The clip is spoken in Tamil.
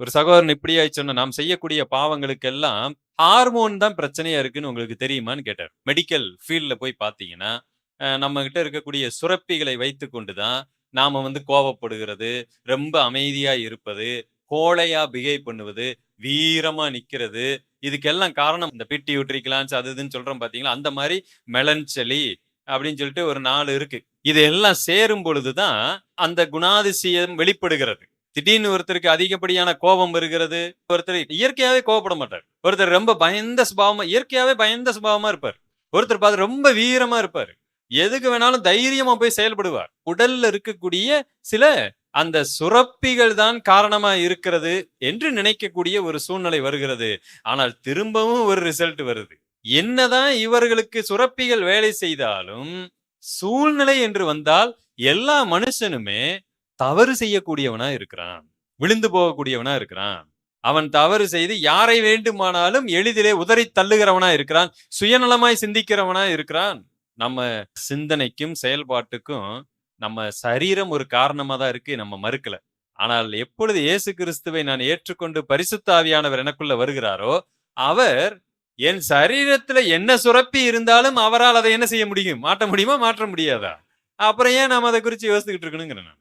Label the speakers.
Speaker 1: ஒரு சகோதரன் இப்படி சொன்ன நாம் செய்யக்கூடிய பாவங்களுக்கு எல்லாம் ஹார்மோன் தான் பிரச்சனையா இருக்குன்னு உங்களுக்கு தெரியுமான்னு கேட்டார். மெடிக்கல் ஃபீல்ட்ல போய் பார்த்தீங்கன்னா நம்ம கிட்ட இருக்கக்கூடிய சுரப்பிகளை வைத்து கொண்டுதான் நாம வந்து கோவப்படுகிறது ரொம்ப அமைதியா இருப்பது கோழையா பிஹேவ் பண்ணுவது வீரமா நிக்கிறது. இதுக்கெல்லாம் காரணம் இந்த பிட்டி யூட்ரிகலான்ஸ் அது இதுன்னு சொல்றோம் பாத்தீங்களா அந்த மாதிரி மெலன்செலி அப்படின்னு சொல்லிட்டு ஒரு நாலு இருக்கு. இது எல்லாம் சேரும் பொழுதுதான் அந்த குணாதிசயம் வெளிப்படுகிறது. திடீர்னு ஒருத்தருக்கு அதிகப்படியான கோபம் வருகிறது ஒருத்தர் இயற்கையாவே கோவப்பட மாட்டார். ஒருத்தர் ரொம்ப பயந்த சுபாவமா இயற்கையாவே பயந்த சுபாவமா இருப்பார். ஒருத்தர் பார்த்து ரொம்ப வீரமா இருப்பார். எதுக்கு வேணாலும் தைரியமா போய் செயல்படுவார். உடல்ல இருக்கக்கூடிய சில அந்த சுரப்பிகள் தான் காரணமா இருக்கிறது என்று நினைக்கக்கூடிய ஒரு சூழ்நிலை வருகிறது. ஆனால் திரும்பவும் ஒரு ரிசல்ட் வருது. என்னதான் இவர்களுக்கு சுரப்பிகள் வேலை செய்தாலும் சூழ்நிலை என்று வந்தால் எல்லா மனுஷனுமே தவறு செய்யக்கூடியவனா இருக்கிறான். விழுந்து போகக்கூடியவனா இருக்கிறான். அவன் தவறு செய்து யாரை வேண்டுமானாலும் எளிதிலே உதறி தள்ளுகிறவனா இருக்கிறான். சுயநலமாய் சிந்திக்கிறவனா இருக்கிறான். நம்ம சிந்தனைக்கும் செயல்பாட்டுக்கும் நம்ம சரீரம் ஒரு காரணமா தான் இருக்கு. நம்ம மறுக்கல. ஆனால் எப்பொழுது இயேசு கிறிஸ்துவை நான் ஏற்றுக்கொண்டு பரிசுத்தாவியானவர் எனக்குள்ள வருகிறாரோ அவர் என் சரீரத்துல என்ன சுரப்பி இருந்தாலும் அவரால் அதை என்ன செய்ய முடியும்? மாற்ற முடியுமா? மாற்ற முடியாதா? அப்புறம் ஏன் நாம அதை குறித்து யோசித்துக்கிட்டு இருக்கணுங்கிறேன் நான்.